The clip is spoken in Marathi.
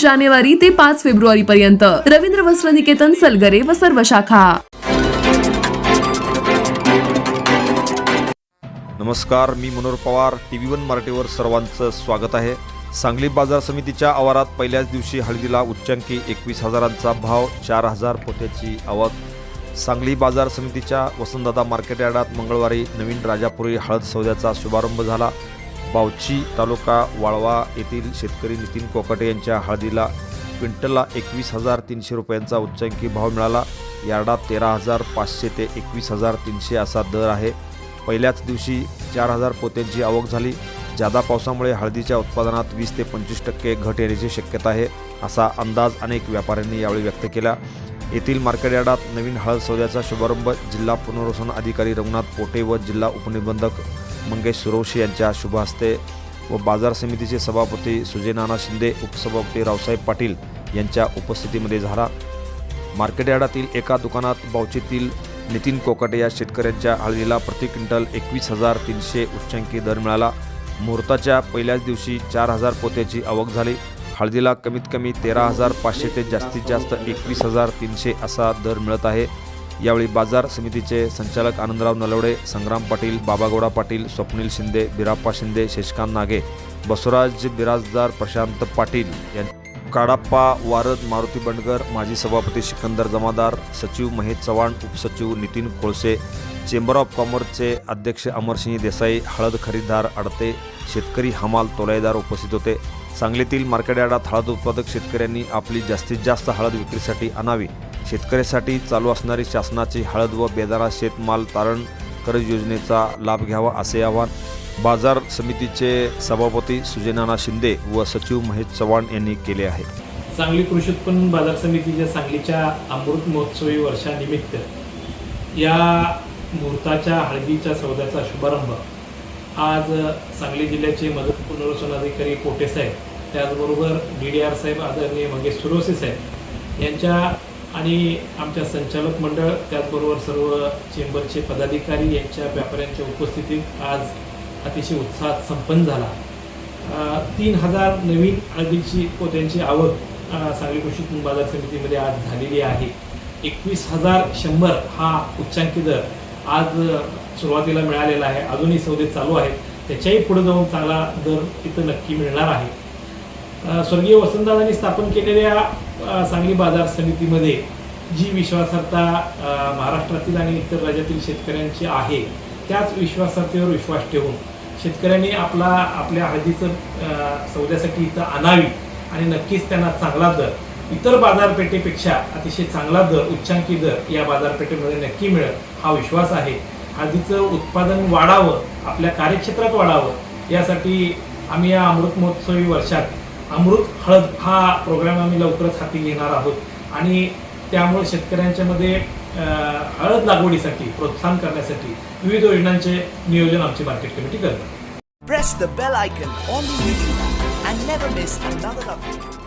जानेवारी ते पाच फेब्रुवारी पर्यंत रवींद्र वस्त्र निकेतन सलगरे व सर्व शाखा. नमस्कार मी Manohar Pawar T V one मराठीवर सर्वांचं स्वागत आहे. सांगली बाजार समितीच्या आवारात पहिल्याच दिवशी हळदीला उच्चांकी एकवीस हजारांचा भाव चार हजार पोत्याची आवक. सांगली बाजार समितीच्या वसंतदादा मार्केट यार्डात मंगळवारी नवीन राजापुरी हळद सौद्याचा शुभारंभ झाला. बावची तालुका वाळवा येथील शेतकरी नितीन कोकाटे यांच्या हळदीला क्विंटलला एकवीस हजार तीनशे रुपयांचा उच्चांकी भाव मिळाला. यार्डात तेरा हजार पाचशे ते एकवीस हजार तीनशे असा दर आहे. पहिल्याच दिवशी चार हजार पोत्यांची आवक झाली. जादा पावसामुळे हळदीच्या उत्पादनात वीस ते पंचवीस टक्के घट येण्याची शक्यता आहे असा अंदाज अनेक व्यापाऱ्यांनी यावेळी व्यक्त केला. येथील मार्केट यार्डात नवीन हळद सौद्याचा शुभारंभ जिल्हा पुनर्वसन अधिकारी रघुनाथ पोटे व जिल्हा उपनिबंधक मंगेश सुरवशी यांच्या शुभ हस्ते व बाजार समितीचे सभापती सुजयनाना शिंदे उपसभापती रावसाहेब पाटील यांच्या उपस्थितीमध्ये झाला. मार्केटयार्डातील एका दुकानात बावचीतील नितीन कोकाटे या शेतकऱ्यांच्या हळदीला प्रति क्विंटल एकवीस हजार तीनशे उच्चांकी दर मिळाला. मुहूर्ताच्या पहिल्याच दिवशी चार हजार पोत्याची आवक झाली. हळदीला कमीत कमी तेरा हजार पाचशे ते जास्तीत जास्त एकवीस हजार तीनशे असा दर मिळत आहे. यावेळी बाजार समितीचे संचालक आनंदराव नलवडे संग्राम पाटील बाबागौडा पाटील स्वप्नील शिंदे बिराप्पा शिंदे शशिकांत नागे बसवराज बिराजदार प्रशांत पाटील यां काडाप्पा वारद मारुती बंडगर माजी सभापती सिकंदर जमादार सचिव महेश चव्हाण उपसचिव नितीन कोळसे चेंबर ऑफ कॉमर्सचे अध्यक्ष अमरसिंह देसाई हळद खरेदीदार अडते शेतकरी हमाल तोलाईदार उपस्थित होते. सांगलीतील मार्केट यार्डात हळद उत्पादक शेतकऱ्यांनी आपली जास्तीत जास्त हळद विक्रीसाठी आणावी. शेतकऱ्यासाठी चालू असणारी शासनाची हळद व बेदारा शेतमाल तारण कर्ज योजनेचा लाभ घ्यावा असे आवाहन बाजार समितीचे सभापती सुजयनाना शिंदे व सचिव महेश चव्हाण यांनी केले आहे. सांगली कृषी उत्पन्न बाजार समितीच्या सांगलीच्या अमृत महोत्सवी वर्षानिमित्त या मुहूर्ताच्या हळदीच्या सौद्याचा शुभारंभ आज सांगली जिल्ह्याचे मदत पुनर्वसन अधिकारी पोटे साहेब त्याचबरोबर डी डी आर साहेब आदरणीय मंगेश सुरोसे साहेब यांच्या आणि आमच्या संचालक मंडळ त्याचबरोबर सर्व चेंबरचे पदाधिकारी यांच्या व्यापाऱ्यांच्या उपस्थितीत आज अतिशय उत्साहात संपन्न झाला. तीन हजार नवीन हळदीची पोत्यांची आवक सांगली कृषी उत्पन्न बाजार समितीमध्ये आज झालेली आहे. एकवीस हजार शंभर हा उच्चांकी दर आज सुरुवातीला मिळालेला आहे. अजूनही सौदे चालू आहेत. त्याच्याही पुढे जाऊन चांगला दर इथं नक्की मिळणार आहे. स्वर्गीय वसंतदादांनी स्थापन केलेल्या सांगली बाजार समितीमध्ये जी विश्वासार्हता महाराष्ट्रातील आणि इतर राज्यातील शेतकऱ्यांची आहे त्याच विश्वासार्हतेवर विश्वास ठेवून शेतकऱ्यांनी आपला आपल्या हळदीचं सौद्यासाठी इथं आणावी आणि नक्कीच त्यांना चांगला दर इतर बाजारपेठेपेक्षा अतिशय चांगला दर उच्चांकी दर या बाजारपेठेमध्ये नक्की मिळेल हा विश्वास आहे. हळदीचं उत्पादन वाढावं आपल्या कार्यक्षेत्रात वाढावं यासाठी आम्ही या अमृत महोत्सवी वर्षात अमृत हळद हा प्रोग्राम आम्ही लवकरच हाती घेणार आहोत आणि त्यामुळे शेतकऱ्यांच्यामध्ये मध्ये हळद लागवडीसाठी प्रोत्साहन करण्यासाठी विविध योजनांचे नियोजन आमची मार्केट कमिटी करतात Press the bell icon on the YouTube and never miss another update.